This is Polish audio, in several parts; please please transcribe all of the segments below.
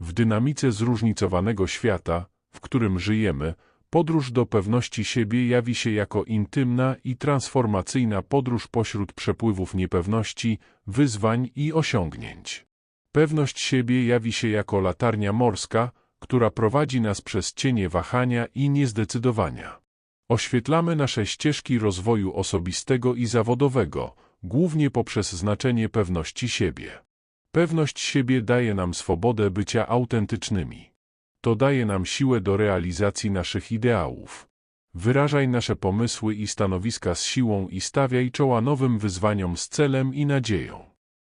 W dynamice zróżnicowanego świata, w którym żyjemy, podróż do pewności siebie jawi się jako intymna i transformacyjna podróż pośród przepływów niepewności, wyzwań i osiągnięć. Pewność siebie jawi się jako latarnia morska, która prowadzi nas przez cienie wahania i niezdecydowania. Oświetlamy nasze ścieżki rozwoju osobistego i zawodowego, głównie poprzez znaczenie pewności siebie. Pewność siebie daje nam swobodę bycia autentycznymi. To daje nam siłę do realizacji naszych ideałów. Wyrażaj nasze pomysły i stanowiska z siłą i stawiaj czoła nowym wyzwaniom z celem i nadzieją.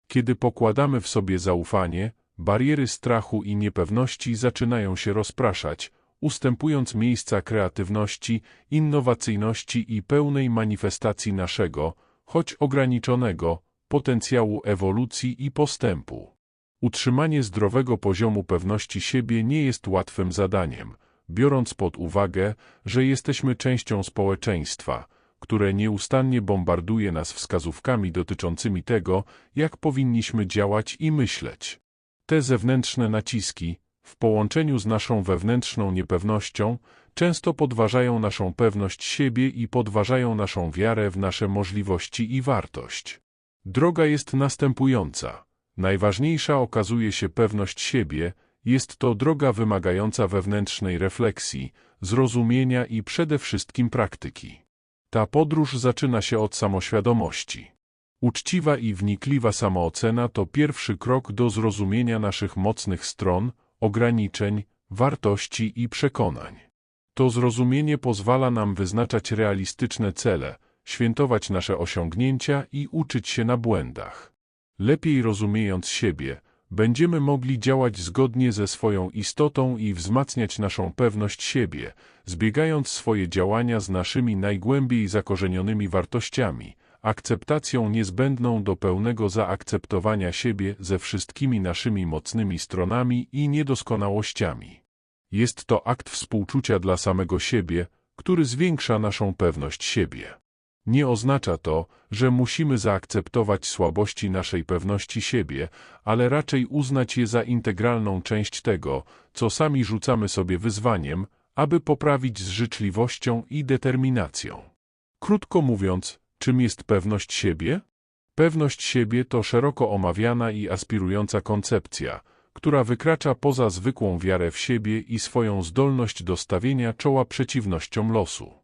Kiedy pokładamy w sobie zaufanie, bariery strachu i niepewności zaczynają się rozpraszać, ustępując miejsca kreatywności, innowacyjności i pełnej manifestacji naszego, choć ograniczonego, potencjału ewolucji i postępu. Utrzymanie zdrowego poziomu pewności siebie nie jest łatwym zadaniem, biorąc pod uwagę, że jesteśmy częścią społeczeństwa, które nieustannie bombarduje nas wskazówkami dotyczącymi tego, jak powinniśmy działać i myśleć. Te zewnętrzne naciski, w połączeniu z naszą wewnętrzną niepewnością, często podważają naszą pewność siebie i podważają naszą wiarę w nasze możliwości i wartość. Droga jest następująca. Najważniejsza okazuje się pewność siebie, jest to droga wymagająca wewnętrznej refleksji, zrozumienia i przede wszystkim praktyki. Ta podróż zaczyna się od samoświadomości. Uczciwa i wnikliwa samoocena to pierwszy krok do zrozumienia naszych mocnych stron, ograniczeń, wartości i przekonań. To zrozumienie pozwala nam wyznaczać realistyczne cele, świętować nasze osiągnięcia i uczyć się na błędach. Lepiej rozumiejąc siebie, będziemy mogli działać zgodnie ze swoją istotą i wzmacniać naszą pewność siebie, zbiegając swoje działania z naszymi najgłębiej zakorzenionymi wartościami, akceptacją niezbędną do pełnego zaakceptowania siebie ze wszystkimi naszymi mocnymi stronami i niedoskonałościami. Jest to akt współczucia dla samego siebie, który zwiększa naszą pewność siebie. Nie oznacza to, że musimy zaakceptować słabości naszej pewności siebie, ale raczej uznać je za integralną część tego, co sami rzucamy sobie wyzwaniem, aby poprawić z życzliwością i determinacją. Krótko mówiąc, czym jest pewność siebie? Pewność siebie to szeroko omawiana i aspirująca koncepcja, która wykracza poza zwykłą wiarę w siebie i swoją zdolność do stawienia czoła przeciwnościom losu.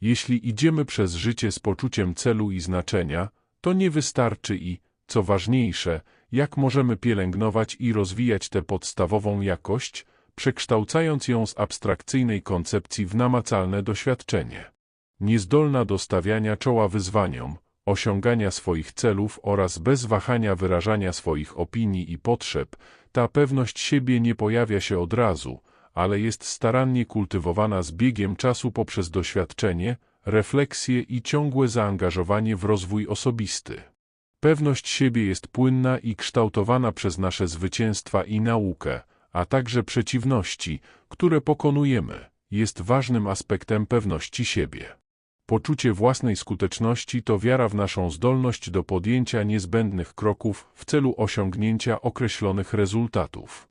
Jeśli idziemy przez życie z poczuciem celu i znaczenia, to nie wystarczy i, co ważniejsze, jak możemy pielęgnować i rozwijać tę podstawową jakość, przekształcając ją z abstrakcyjnej koncepcji w namacalne doświadczenie. Niezdolna do stawiania czoła wyzwaniom, osiągania swoich celów oraz bez wahania wyrażania swoich opinii i potrzeb, ta pewność siebie nie pojawia się od razu, ale jest starannie kultywowana z biegiem czasu poprzez doświadczenie, refleksję i ciągłe zaangażowanie w rozwój osobisty. Pewność siebie jest płynna i kształtowana przez nasze zwycięstwa i naukę, a także przeciwności, które pokonujemy, jest ważnym aspektem pewności siebie. Poczucie własnej skuteczności to wiara w naszą zdolność do podjęcia niezbędnych kroków w celu osiągnięcia określonych rezultatów.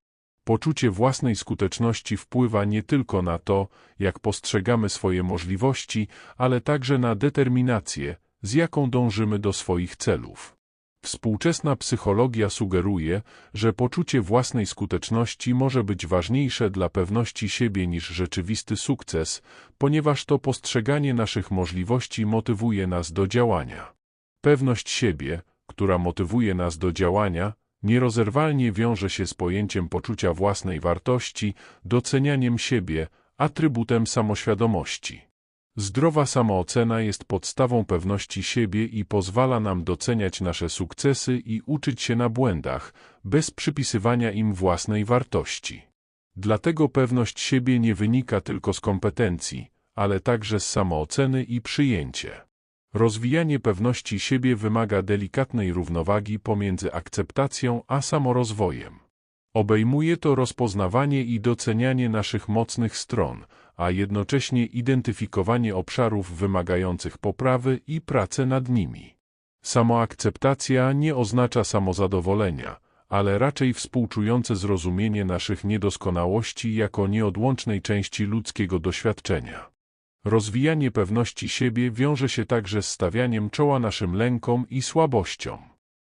Poczucie własnej skuteczności wpływa nie tylko na to, jak postrzegamy swoje możliwości, ale także na determinację, z jaką dążymy do swoich celów. Współczesna psychologia sugeruje, że poczucie własnej skuteczności może być ważniejsze dla pewności siebie niż rzeczywisty sukces, ponieważ to postrzeganie naszych możliwości motywuje nas do działania. Pewność siebie, która motywuje nas do działania, nierozerwalnie wiąże się z pojęciem poczucia własnej wartości, docenianiem siebie, atrybutem samoświadomości. Zdrowa samoocena jest podstawą pewności siebie i pozwala nam doceniać nasze sukcesy i uczyć się na błędach, bez przypisywania im własnej wartości. Dlatego pewność siebie nie wynika tylko z kompetencji, ale także z samooceny i przyjęcie. Rozwijanie pewności siebie wymaga delikatnej równowagi pomiędzy akceptacją a samorozwojem. Obejmuje to rozpoznawanie i docenianie naszych mocnych stron, a jednocześnie identyfikowanie obszarów wymagających poprawy i pracę nad nimi. Samoakceptacja nie oznacza samozadowolenia, ale raczej współczujące zrozumienie naszych niedoskonałości jako nieodłącznej części ludzkiego doświadczenia. Rozwijanie pewności siebie wiąże się także z stawianiem czoła naszym lękom i słabościom.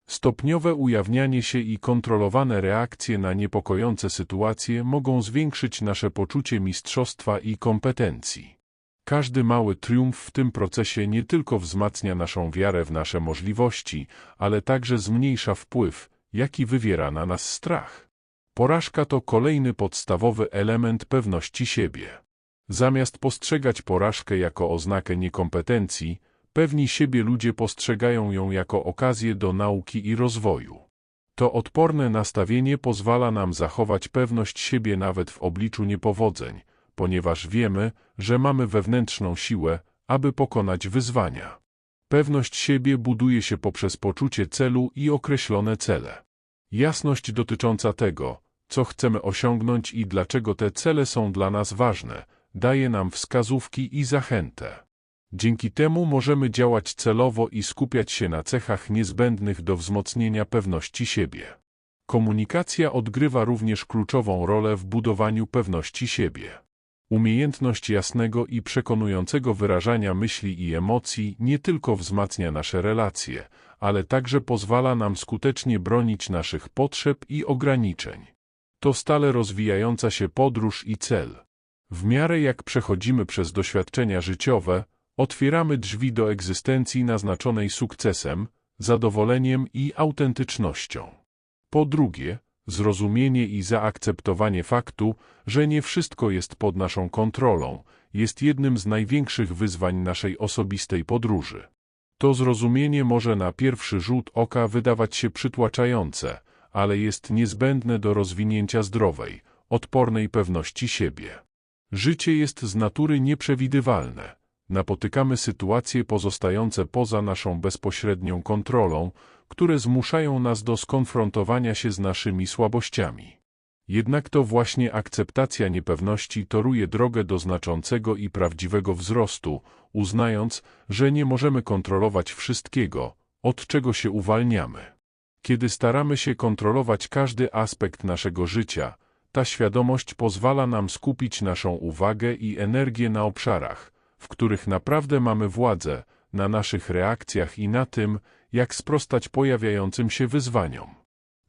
Stopniowe ujawnianie się i kontrolowane reakcje na niepokojące sytuacje mogą zwiększyć nasze poczucie mistrzostwa i kompetencji. Każdy mały triumf w tym procesie nie tylko wzmacnia naszą wiarę w nasze możliwości, ale także zmniejsza wpływ, jaki wywiera na nas strach. Porażka to kolejny podstawowy element pewności siebie. Zamiast postrzegać porażkę jako oznakę niekompetencji, pewni siebie ludzie postrzegają ją jako okazję do nauki i rozwoju. To odporne nastawienie pozwala nam zachować pewność siebie nawet w obliczu niepowodzeń, ponieważ wiemy, że mamy wewnętrzną siłę, aby pokonać wyzwania. Pewność siebie buduje się poprzez poczucie celu i określone cele. Jasność dotycząca tego, co chcemy osiągnąć i dlaczego te cele są dla nas ważne, daje nam wskazówki i zachętę. Dzięki temu możemy działać celowo i skupiać się na cechach niezbędnych do wzmocnienia pewności siebie. Komunikacja odgrywa również kluczową rolę w budowaniu pewności siebie. Umiejętność jasnego i przekonującego wyrażania myśli i emocji nie tylko wzmacnia nasze relacje, ale także pozwala nam skutecznie bronić naszych potrzeb i ograniczeń. To stale rozwijająca się podróż i cel. W miarę jak przechodzimy przez doświadczenia życiowe, otwieramy drzwi do egzystencji naznaczonej sukcesem, zadowoleniem i autentycznością. Po drugie, zrozumienie i zaakceptowanie faktu, że nie wszystko jest pod naszą kontrolą, jest jednym z największych wyzwań naszej osobistej podróży. To zrozumienie może na pierwszy rzut oka wydawać się przytłaczające, ale jest niezbędne do rozwinięcia zdrowej, odpornej pewności siebie. Życie jest z natury nieprzewidywalne. Napotykamy sytuacje pozostające poza naszą bezpośrednią kontrolą, które zmuszają nas do skonfrontowania się z naszymi słabościami. Jednak to właśnie akceptacja niepewności toruje drogę do znaczącego i prawdziwego wzrostu, uznając, że nie możemy kontrolować wszystkiego, od czego się uwalniamy. Kiedy staramy się kontrolować każdy aspekt naszego życia, ta świadomość pozwala nam skupić naszą uwagę i energię na obszarach, w których naprawdę mamy władzę, na naszych reakcjach i na tym, jak sprostać pojawiającym się wyzwaniom.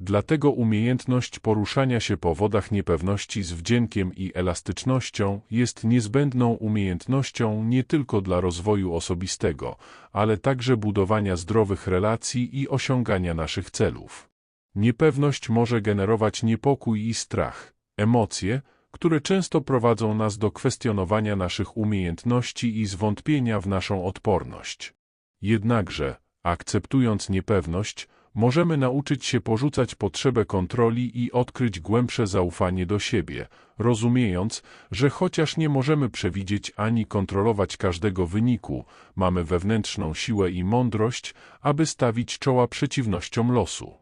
Dlatego umiejętność poruszania się po wodach niepewności z wdziękiem i elastycznością jest niezbędną umiejętnością nie tylko dla rozwoju osobistego, ale także budowania zdrowych relacji i osiągania naszych celów. Niepewność może generować niepokój i strach, emocje, które często prowadzą nas do kwestionowania naszych umiejętności i zwątpienia w naszą odporność. Jednakże, akceptując niepewność, możemy nauczyć się porzucać potrzebę kontroli i odkryć głębsze zaufanie do siebie, rozumiejąc, że chociaż nie możemy przewidzieć ani kontrolować każdego wyniku, mamy wewnętrzną siłę i mądrość, aby stawić czoła przeciwnościom losu.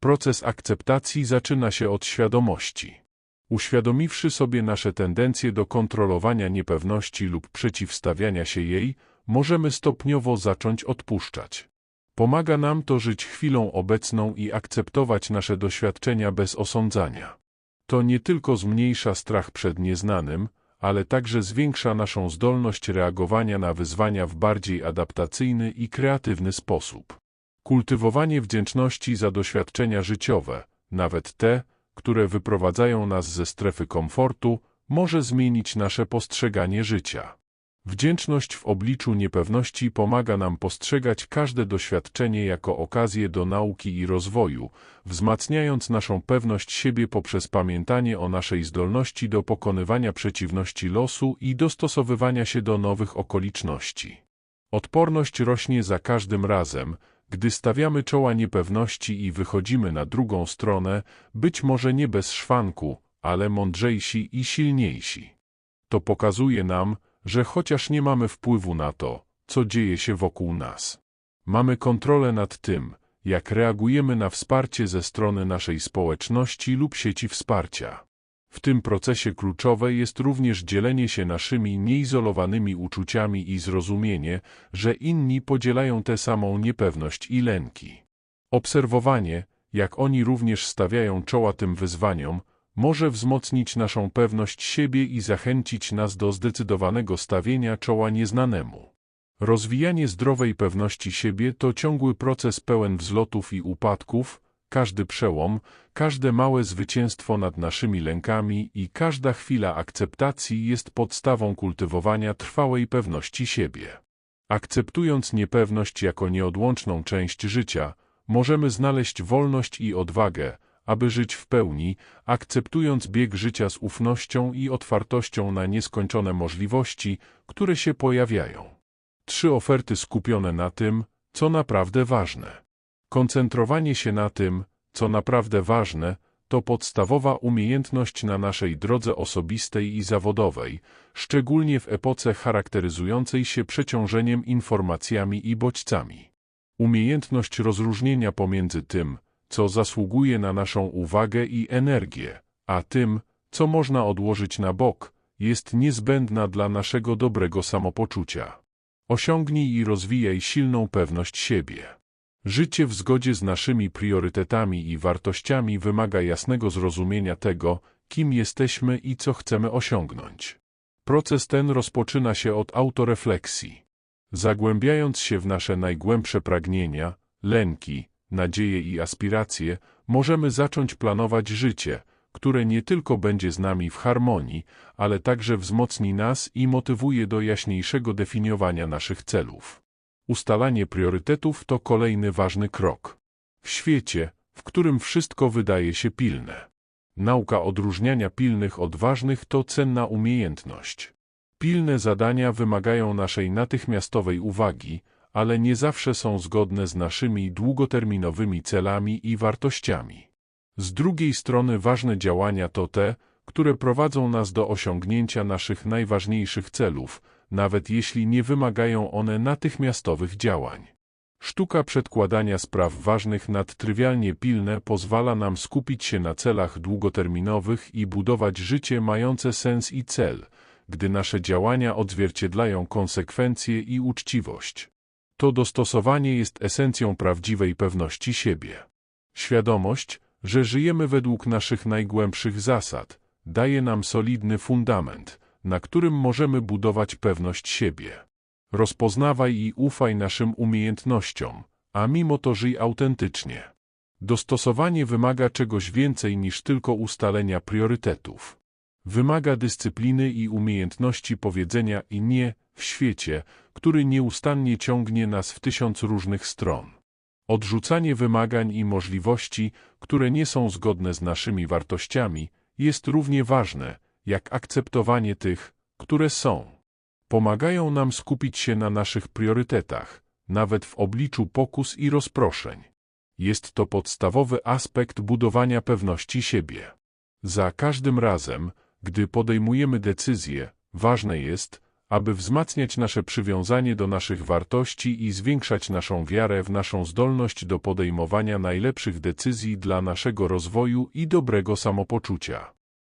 Proces akceptacji zaczyna się od świadomości. Uświadomiwszy sobie nasze tendencje do kontrolowania niepewności lub przeciwstawiania się jej, możemy stopniowo zacząć odpuszczać. Pomaga nam to żyć chwilą obecną i akceptować nasze doświadczenia bez osądzania. To nie tylko zmniejsza strach przed nieznanym, ale także zwiększa naszą zdolność reagowania na wyzwania w bardziej adaptacyjny i kreatywny sposób. Kultywowanie wdzięczności za doświadczenia życiowe, nawet te, które wyprowadzają nas ze strefy komfortu, może zmienić nasze postrzeganie życia. Wdzięczność w obliczu niepewności pomaga nam postrzegać każde doświadczenie jako okazję do nauki i rozwoju, wzmacniając naszą pewność siebie poprzez pamiętanie o naszej zdolności do pokonywania przeciwności losu i dostosowywania się do nowych okoliczności. Odporność rośnie za każdym razem, gdy stawiamy czoła niepewności i wychodzimy na drugą stronę, być może nie bez szwanku, ale mądrzejsi i silniejsi. To pokazuje nam, że chociaż nie mamy wpływu na to, co dzieje się wokół nas, mamy kontrolę nad tym, jak reagujemy na wsparcie ze strony naszej społeczności lub sieci wsparcia. W tym procesie kluczowe jest również dzielenie się naszymi nieizolowanymi uczuciami i zrozumienie, że inni podzielają tę samą niepewność i lęki. Obserwowanie, jak oni również stawiają czoła tym wyzwaniom, może wzmocnić naszą pewność siebie i zachęcić nas do zdecydowanego stawienia czoła nieznanemu. Rozwijanie zdrowej pewności siebie to ciągły proces pełen wzlotów i upadków, każdy przełom, każde małe zwycięstwo nad naszymi lękami i każda chwila akceptacji jest podstawą kultywowania trwałej pewności siebie. Akceptując niepewność jako nieodłączną część życia, możemy znaleźć wolność i odwagę, aby żyć w pełni, akceptując bieg życia z ufnością i otwartością na nieskończone możliwości, które się pojawiają. Trzy oferty skupione na tym, co naprawdę ważne. Koncentrowanie się na tym, co naprawdę ważne, to podstawowa umiejętność na naszej drodze osobistej i zawodowej, szczególnie w epoce charakteryzującej się przeciążeniem informacjami i bodźcami. Umiejętność rozróżnienia pomiędzy tym, co zasługuje na naszą uwagę i energię, a tym, co można odłożyć na bok, jest niezbędna dla naszego dobrego samopoczucia. Osiągnij i rozwijaj silną pewność siebie. Życie w zgodzie z naszymi priorytetami i wartościami wymaga jasnego zrozumienia tego, kim jesteśmy i co chcemy osiągnąć. Proces ten rozpoczyna się od autorefleksji. Zagłębiając się w nasze najgłębsze pragnienia, lęki, nadzieje i aspiracje, możemy zacząć planować życie, które nie tylko będzie z nami w harmonii, ale także wzmocni nas i motywuje do jaśniejszego definiowania naszych celów. Ustalanie priorytetów to kolejny ważny krok. W świecie, w którym wszystko wydaje się pilne. Nauka odróżniania pilnych od ważnych to cenna umiejętność. Pilne zadania wymagają naszej natychmiastowej uwagi, ale nie zawsze są zgodne z naszymi długoterminowymi celami i wartościami. Z drugiej strony ważne działania to te, które prowadzą nas do osiągnięcia naszych najważniejszych celów, nawet jeśli nie wymagają one natychmiastowych działań. Sztuka przedkładania spraw ważnych nad trywialnie pilne pozwala nam skupić się na celach długoterminowych i budować życie mające sens i cel, gdy nasze działania odzwierciedlają konsekwencje i uczciwość. To dostosowanie jest esencją prawdziwej pewności siebie. Świadomość, że żyjemy według naszych najgłębszych zasad, daje nam solidny fundament, na którym możemy budować pewność siebie. Rozpoznawaj i ufaj naszym umiejętnościom, a mimo to żyj autentycznie. Dostosowanie wymaga czegoś więcej niż tylko ustalenia priorytetów. Wymaga dyscypliny i umiejętności powiedzenia i nie w świecie, który nieustannie ciągnie nas w tysiąc różnych stron. Odrzucanie wymagań i możliwości, które nie są zgodne z naszymi wartościami, jest równie ważne, jak akceptowanie tych, które są. Pomagają nam skupić się na naszych priorytetach, nawet w obliczu pokus i rozproszeń. Jest to podstawowy aspekt budowania pewności siebie. Za każdym razem, gdy podejmujemy decyzje, ważne jest, aby wzmacniać nasze przywiązanie do naszych wartości i zwiększać naszą wiarę w naszą zdolność do podejmowania najlepszych decyzji dla naszego rozwoju i dobrego samopoczucia.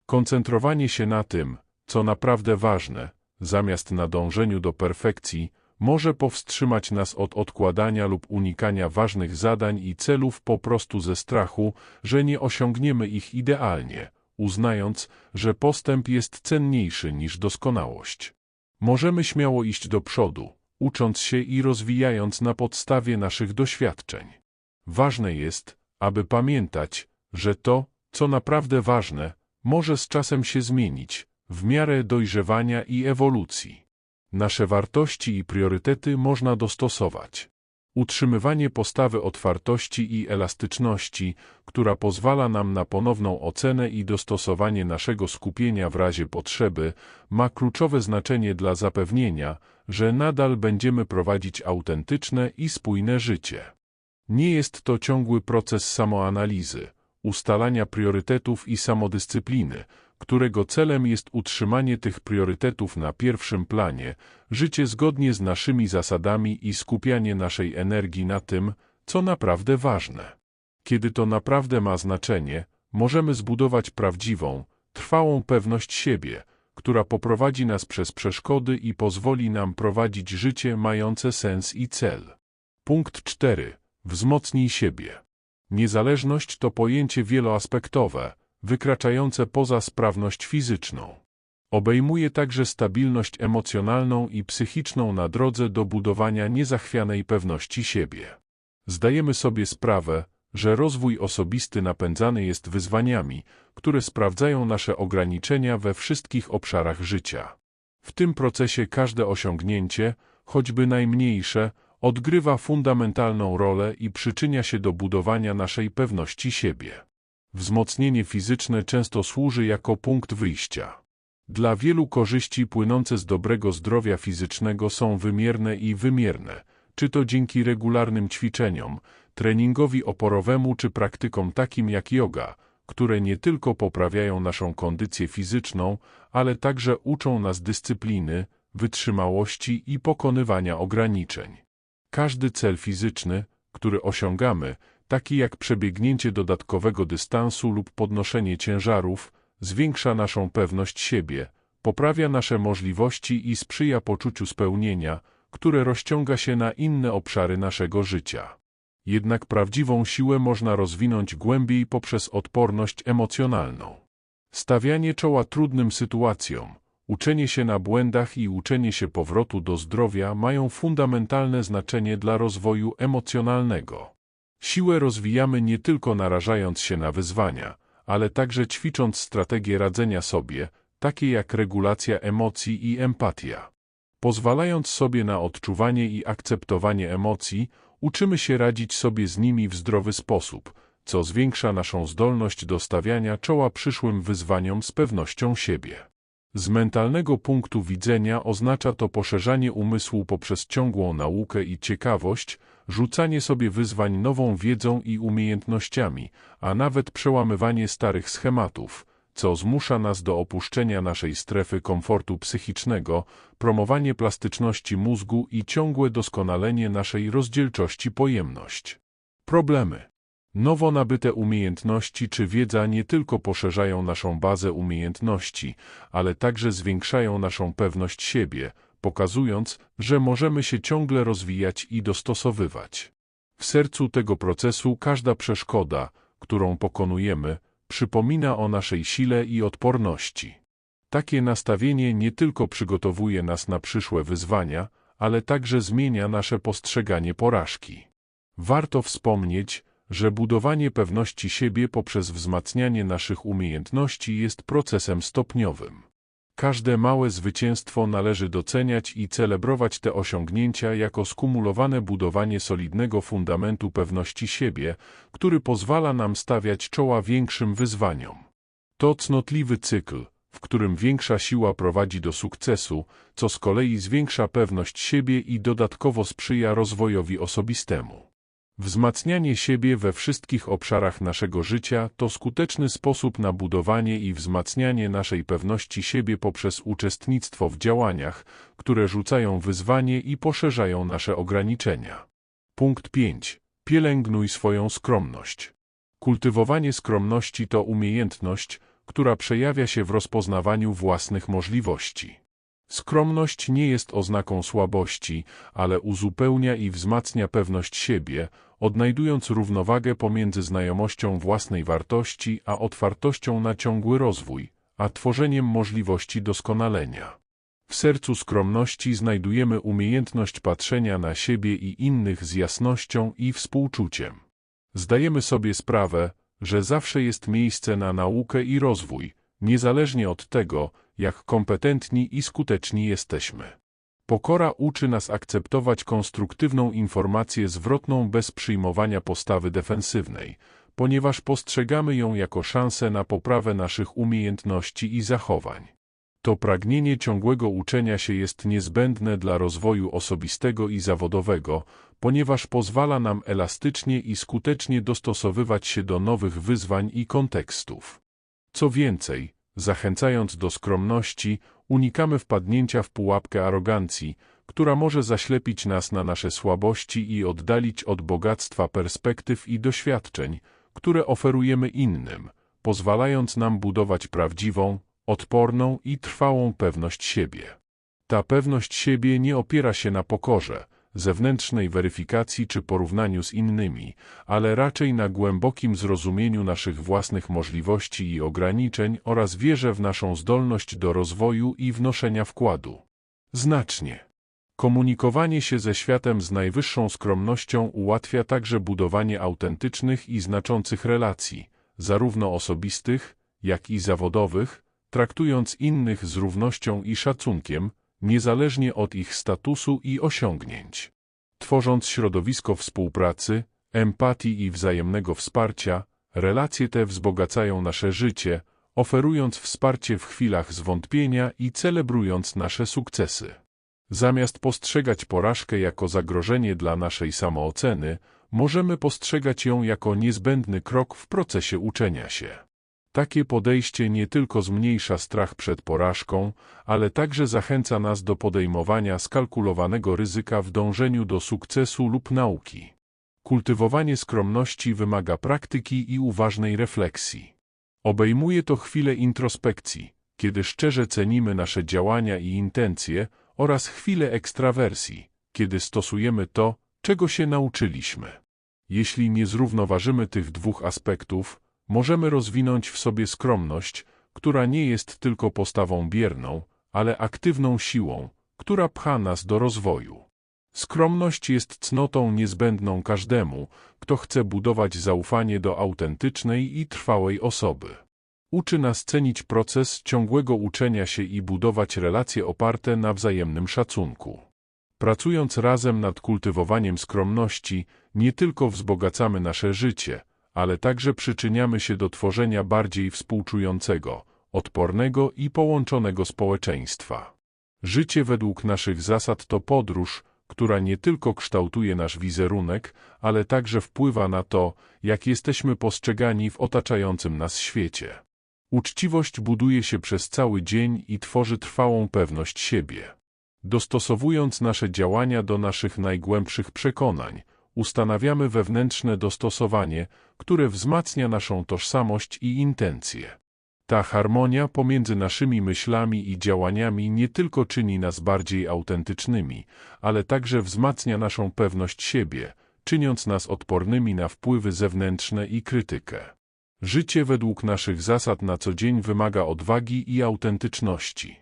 Koncentrowanie się na tym, co naprawdę ważne, zamiast na dążeniu do perfekcji, może powstrzymać nas od odkładania lub unikania ważnych zadań i celów po prostu ze strachu, że nie osiągniemy ich idealnie, uznając, że postęp jest cenniejszy niż doskonałość. Możemy śmiało iść do przodu, ucząc się i rozwijając na podstawie naszych doświadczeń. Ważne jest, aby pamiętać, że to, co naprawdę ważne, może z czasem się zmienić, w miarę dojrzewania i ewolucji. Nasze wartości i priorytety można dostosować. Utrzymywanie postawy otwartości i elastyczności, która pozwala nam na ponowną ocenę i dostosowanie naszego skupienia w razie potrzeby, ma kluczowe znaczenie dla zapewnienia, że nadal będziemy prowadzić autentyczne i spójne życie. Nie jest to ciągły proces samoanalizy, ustalania priorytetów i samodyscypliny, którego celem jest utrzymanie tych priorytetów na pierwszym planie, życie zgodnie z naszymi zasadami i skupianie naszej energii na tym, co naprawdę ważne. Kiedy to naprawdę ma znaczenie, możemy zbudować prawdziwą, trwałą pewność siebie, która poprowadzi nas przez przeszkody i pozwoli nam prowadzić życie mające sens i cel. Punkt 4. Wzmocnij siebie. Niezależność to pojęcie wieloaspektowe, wykraczające poza sprawność fizyczną. Obejmuje także stabilność emocjonalną i psychiczną na drodze do budowania niezachwianej pewności siebie. Zdajemy sobie sprawę, że rozwój osobisty napędzany jest wyzwaniami, które sprawdzają nasze ograniczenia we wszystkich obszarach życia. W tym procesie każde osiągnięcie, choćby najmniejsze, odgrywa fundamentalną rolę i przyczynia się do budowania naszej pewności siebie. Wzmocnienie fizyczne często służy jako punkt wyjścia. Dla wielu korzyści płynące z dobrego zdrowia fizycznego są wymierne i wymierne, czy to dzięki regularnym ćwiczeniom, treningowi oporowemu czy praktykom takim jak yoga, które nie tylko poprawiają naszą kondycję fizyczną, ale także uczą nas dyscypliny, wytrzymałości i pokonywania ograniczeń. Każdy cel fizyczny, który osiągamy, taki jak przebiegnięcie dodatkowego dystansu lub podnoszenie ciężarów, zwiększa naszą pewność siebie, poprawia nasze możliwości i sprzyja poczuciu spełnienia, które rozciąga się na inne obszary naszego życia. Jednak prawdziwą siłę można rozwinąć głębiej poprzez odporność emocjonalną. Stawianie czoła trudnym sytuacjom, uczenie się na błędach i uczenie się powrotu do zdrowia mają fundamentalne znaczenie dla rozwoju emocjonalnego. Siłę rozwijamy nie tylko narażając się na wyzwania, ale także ćwicząc strategie radzenia sobie, takie jak regulacja emocji i empatia. Pozwalając sobie na odczuwanie i akceptowanie emocji, uczymy się radzić sobie z nimi w zdrowy sposób, co zwiększa naszą zdolność do stawiania czoła przyszłym wyzwaniom z pewnością siebie. Z mentalnego punktu widzenia oznacza to poszerzanie umysłu poprzez ciągłą naukę i ciekawość, rzucanie sobie wyzwań nową wiedzą i umiejętnościami, a nawet przełamywanie starych schematów, co zmusza nas do opuszczenia naszej strefy komfortu psychicznego, promowanie plastyczności mózgu i ciągłe doskonalenie naszej rozdzielczości pojemność. Problemy Nowo nabyte umiejętności czy wiedza nie tylko poszerzają naszą bazę umiejętności, ale także zwiększają naszą pewność siebie, pokazując, że możemy się ciągle rozwijać i dostosowywać. W sercu tego procesu każda przeszkoda, którą pokonujemy, przypomina o naszej sile i odporności. Takie nastawienie nie tylko przygotowuje nas na przyszłe wyzwania, ale także zmienia nasze postrzeganie porażki. Warto wspomnieć, że budowanie pewności siebie poprzez wzmacnianie naszych umiejętności jest procesem stopniowym. Każde małe zwycięstwo należy doceniać i celebrować te osiągnięcia jako skumulowane budowanie solidnego fundamentu pewności siebie, który pozwala nam stawiać czoła większym wyzwaniom. To cnotliwy cykl, w którym większa siła prowadzi do sukcesu, co z kolei zwiększa pewność siebie i dodatkowo sprzyja rozwojowi osobistemu. Wzmacnianie siebie we wszystkich obszarach naszego życia to skuteczny sposób na budowanie i wzmacnianie naszej pewności siebie poprzez uczestnictwo w działaniach, które rzucają wyzwanie i poszerzają nasze ograniczenia. Punkt 5. Pielęgnuj swoją skromność. Kultywowanie skromności to umiejętność, która przejawia się w rozpoznawaniu własnych możliwości. Skromność nie jest oznaką słabości, ale uzupełnia i wzmacnia pewność siebie, odnajdując równowagę pomiędzy znajomością własnej wartości a otwartością na ciągły rozwój, a tworzeniem możliwości doskonalenia. W sercu skromności znajdujemy umiejętność patrzenia na siebie i innych z jasnością i współczuciem. Zdajemy sobie sprawę, że zawsze jest miejsce na naukę i rozwój, niezależnie od tego, jak kompetentni i skuteczni jesteśmy. Pokora uczy nas akceptować konstruktywną informację zwrotną bez przyjmowania postawy defensywnej, ponieważ postrzegamy ją jako szansę na poprawę naszych umiejętności i zachowań. To pragnienie ciągłego uczenia się jest niezbędne dla rozwoju osobistego i zawodowego, ponieważ pozwala nam elastycznie i skutecznie dostosowywać się do nowych wyzwań i kontekstów. Co więcej, Zachęcając do skromności, unikamy wpadnięcia w pułapkę arogancji, która może zaślepić nas na nasze słabości i oddalić od bogactwa perspektyw i doświadczeń, które oferujemy innym, pozwalając nam budować prawdziwą, odporną i trwałą pewność siebie. Ta pewność siebie nie opiera się na pokorze, zewnętrznej weryfikacji czy porównaniu z innymi, ale raczej na głębokim zrozumieniu naszych własnych możliwości i ograniczeń oraz wierze w naszą zdolność do rozwoju i wnoszenia wkładu. Znacznie. Komunikowanie się ze światem z najwyższą skromnością ułatwia także budowanie autentycznych i znaczących relacji, zarówno osobistych, jak i zawodowych, traktując innych z równością i szacunkiem, niezależnie od ich statusu i osiągnięć. Tworząc środowisko współpracy, empatii i wzajemnego wsparcia, relacje te wzbogacają nasze życie, oferując wsparcie w chwilach zwątpienia i celebrując nasze sukcesy. Zamiast postrzegać porażkę jako zagrożenie dla naszej samooceny, możemy postrzegać ją jako niezbędny krok w procesie uczenia się. Takie podejście nie tylko zmniejsza strach przed porażką, ale także zachęca nas do podejmowania skalkulowanego ryzyka w dążeniu do sukcesu lub nauki. Kultywowanie skromności wymaga praktyki i uważnej refleksji. Obejmuje to chwilę introspekcji, kiedy szczerze cenimy nasze działania i intencje, oraz chwilę ekstrawersji, kiedy stosujemy to, czego się nauczyliśmy. Jeśli nie zrównoważymy tych dwóch aspektów, możemy rozwinąć w sobie skromność, która nie jest tylko postawą bierną, ale aktywną siłą, która pcha nas do rozwoju. Skromność jest cnotą niezbędną każdemu, kto chce budować zaufanie do autentycznej i trwałej osoby. Uczy nas cenić proces ciągłego uczenia się i budować relacje oparte na wzajemnym szacunku. Pracując razem nad kultywowaniem skromności, nie tylko wzbogacamy nasze życie, ale także przyczyniamy się do tworzenia bardziej współczującego, odpornego i połączonego społeczeństwa. Życie według naszych zasad to podróż, która nie tylko kształtuje nasz wizerunek, ale także wpływa na to, jak jesteśmy postrzegani w otaczającym nas świecie. Uczciwość buduje się przez cały dzień i tworzy trwałą pewność siebie. Dostosowując nasze działania do naszych najgłębszych przekonań, ustanawiamy wewnętrzne dostosowanie, które wzmacnia naszą tożsamość i intencje. Ta harmonia pomiędzy naszymi myślami i działaniami nie tylko czyni nas bardziej autentycznymi, ale także wzmacnia naszą pewność siebie, czyniąc nas odpornymi na wpływy zewnętrzne i krytykę. Życie według naszych zasad na co dzień wymaga odwagi i autentyczności.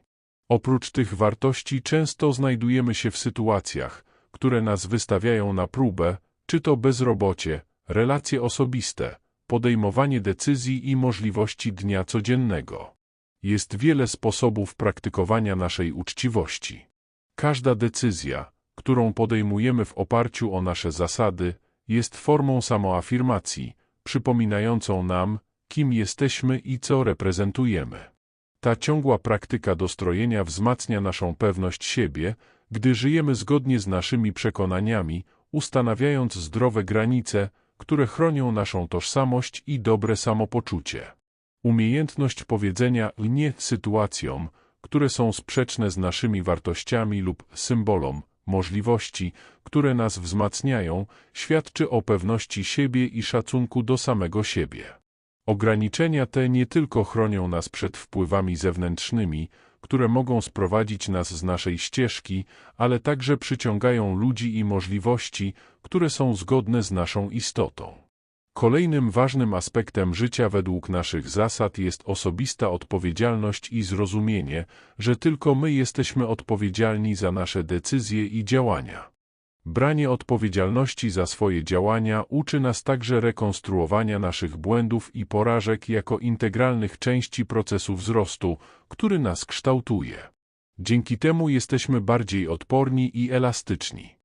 Oprócz tych wartości często znajdujemy się w sytuacjach, które nas wystawiają na próbę, czy to bezrobocie, relacje osobiste, podejmowanie decyzji i możliwości dnia codziennego. Jest wiele sposobów praktykowania naszej uczciwości. Każda decyzja, którą podejmujemy w oparciu o nasze zasady, jest formą samoafirmacji, przypominającą nam, kim jesteśmy i co reprezentujemy. Ta ciągła praktyka dostrojenia wzmacnia naszą pewność siebie, gdy żyjemy zgodnie z naszymi przekonaniami, ustanawiając zdrowe granice, które chronią naszą tożsamość i dobre samopoczucie. Umiejętność powiedzenia nie sytuacjom, które są sprzeczne z naszymi wartościami lub symbolom, możliwości, które nas wzmacniają, świadczy o pewności siebie i szacunku do samego siebie. Ograniczenia te nie tylko chronią nas przed wpływami zewnętrznymi, które mogą sprowadzić nas z naszej ścieżki, ale także przyciągają ludzi i możliwości, które są zgodne z naszą istotą. Kolejnym ważnym aspektem życia według naszych zasad jest osobista odpowiedzialność i zrozumienie, że tylko my jesteśmy odpowiedzialni za nasze decyzje i działania. Branie odpowiedzialności za swoje działania uczy nas także rekonstruowania naszych błędów i porażek jako integralnych części procesu wzrostu, który nas kształtuje. Dzięki temu jesteśmy bardziej odporni i elastyczni.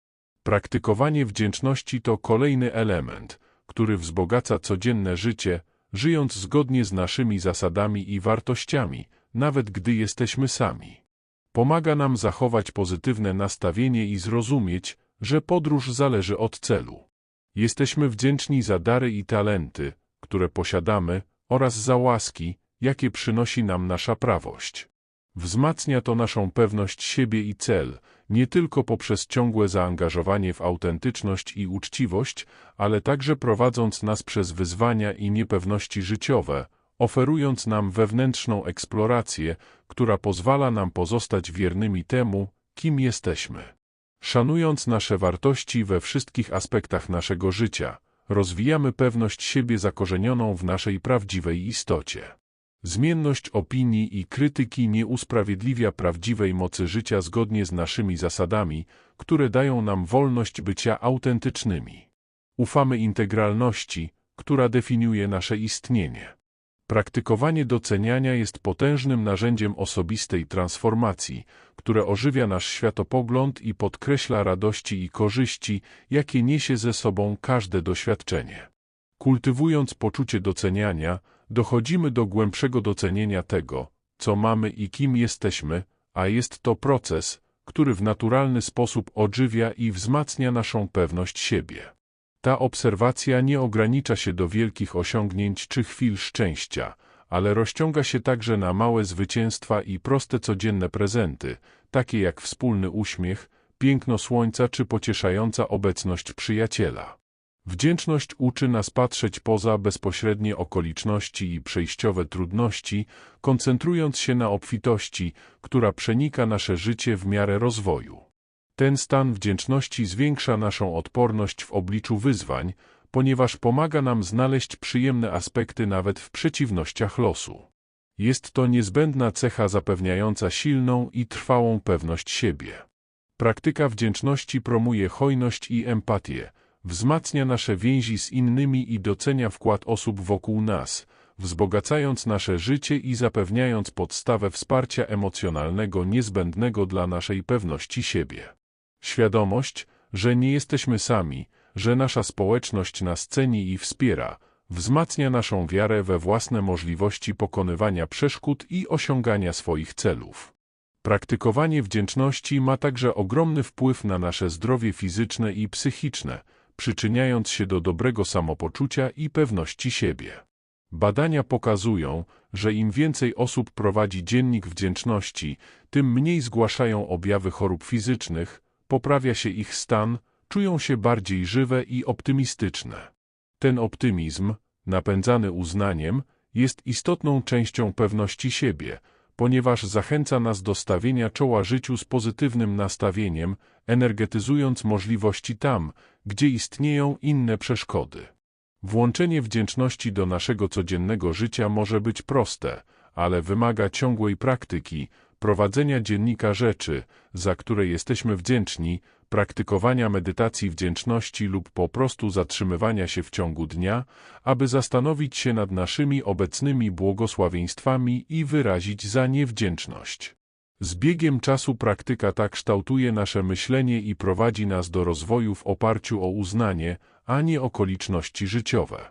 Praktykowanie wdzięczności to kolejny element, który wzbogaca codzienne życie, żyjąc zgodnie z naszymi zasadami i wartościami, nawet gdy jesteśmy sami. Pomaga nam zachować pozytywne nastawienie i zrozumieć, że podróż zależy od celu. Jesteśmy wdzięczni za dary i talenty, które posiadamy, oraz za łaski, jakie przynosi nam nasza prawość. Wzmacnia to naszą pewność siebie i cel, nie tylko poprzez ciągłe zaangażowanie w autentyczność i uczciwość, ale także prowadząc nas przez wyzwania i niepewności życiowe, oferując nam wewnętrzną eksplorację, która pozwala nam pozostać wiernymi temu, kim jesteśmy. Szanując nasze wartości we wszystkich aspektach naszego życia, rozwijamy pewność siebie zakorzenioną w naszej prawdziwej istocie. Zmienność opinii i krytyki nie usprawiedliwia prawdziwej mocy życia zgodnie z naszymi zasadami, które dają nam wolność bycia autentycznymi. Ufamy integralności, która definiuje nasze istnienie. Praktykowanie doceniania jest potężnym narzędziem osobistej transformacji, które ożywia nasz światopogląd i podkreśla radości i korzyści, jakie niesie ze sobą każde doświadczenie. Kultywując poczucie doceniania, dochodzimy do głębszego docenienia tego, co mamy i kim jesteśmy, a jest to proces, który w naturalny sposób odżywia i wzmacnia naszą pewność siebie. Ta obserwacja nie ogranicza się do wielkich osiągnięć czy chwil szczęścia, ale rozciąga się także na małe zwycięstwa i proste codzienne prezenty, takie jak wspólny uśmiech, piękno słońca czy pocieszająca obecność przyjaciela. Wdzięczność uczy nas patrzeć poza bezpośrednie okoliczności i przejściowe trudności, koncentrując się na obfitości, która przenika nasze życie w miarę rozwoju. Ten stan wdzięczności zwiększa naszą odporność w obliczu wyzwań, ponieważ pomaga nam znaleźć przyjemne aspekty nawet w przeciwnościach losu. Jest to niezbędna cecha zapewniająca silną i trwałą pewność siebie. Praktyka wdzięczności promuje hojność i empatię, wzmacnia nasze więzi z innymi i docenia wkład osób wokół nas, wzbogacając nasze życie i zapewniając podstawę wsparcia emocjonalnego niezbędnego dla naszej pewności siebie. Świadomość, że nie jesteśmy sami, że nasza społeczność nas ceni i wspiera, wzmacnia naszą wiarę we własne możliwości pokonywania przeszkód i osiągania swoich celów. Praktykowanie wdzięczności ma także ogromny wpływ na nasze zdrowie fizyczne i psychiczne, przyczyniając się do dobrego samopoczucia i pewności siebie. Badania pokazują, że im więcej osób prowadzi dziennik wdzięczności, tym mniej zgłaszają objawy chorób fizycznych, poprawia się ich stan, czują się bardziej żywe i optymistyczne. Ten optymizm, napędzany uznaniem, jest istotną częścią pewności siebie, ponieważ zachęca nas do stawienia czoła życiu z pozytywnym nastawieniem, energetyzując możliwości tam, gdzie istnieją inne przeszkody. Włączenie wdzięczności do naszego codziennego życia może być proste, ale wymaga ciągłej praktyki, prowadzenia dziennika rzeczy, za które jesteśmy wdzięczni, praktykowania medytacji wdzięczności lub po prostu zatrzymywania się w ciągu dnia, aby zastanowić się nad naszymi obecnymi błogosławieństwami i wyrazić za nie wdzięczność. Z biegiem czasu praktyka ta kształtuje nasze myślenie i prowadzi nas do rozwoju w oparciu o uznanie, a nie okoliczności życiowe.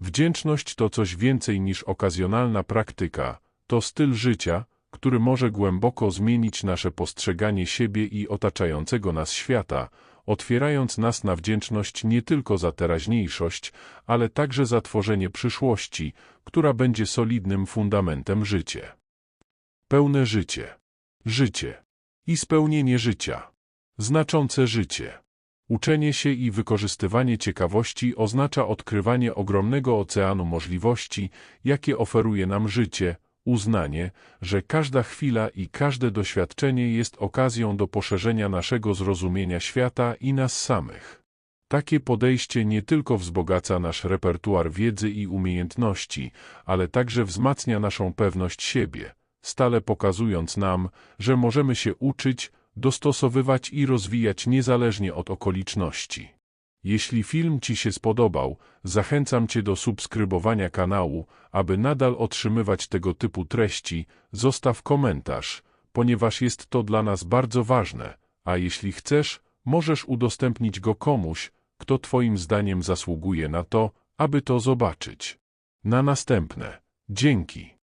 Wdzięczność to coś więcej niż okazjonalna praktyka, to styl życia, który może głęboko zmienić nasze postrzeganie siebie i otaczającego nas świata, otwierając nas na wdzięczność nie tylko za teraźniejszość, ale także za tworzenie przyszłości, która będzie solidnym fundamentem życia. Pełne życie. Życie. I spełnienie życia. Znaczące życie. Uczenie się i wykorzystywanie ciekawości oznacza odkrywanie ogromnego oceanu możliwości, jakie oferuje nam życie, uznanie, że każda chwila i każde doświadczenie jest okazją do poszerzenia naszego zrozumienia świata i nas samych. Takie podejście nie tylko wzbogaca nasz repertuar wiedzy i umiejętności, ale także wzmacnia naszą pewność siebie, stale pokazując nam, że możemy się uczyć, dostosowywać i rozwijać niezależnie od okoliczności. Jeśli film Ci się spodobał, zachęcam Cię do subskrybowania kanału, aby nadal otrzymywać tego typu treści, zostaw komentarz, ponieważ jest to dla nas bardzo ważne, a jeśli chcesz, możesz udostępnić go komuś, kto Twoim zdaniem zasługuje na to, aby to zobaczyć. Na następne. Dzięki.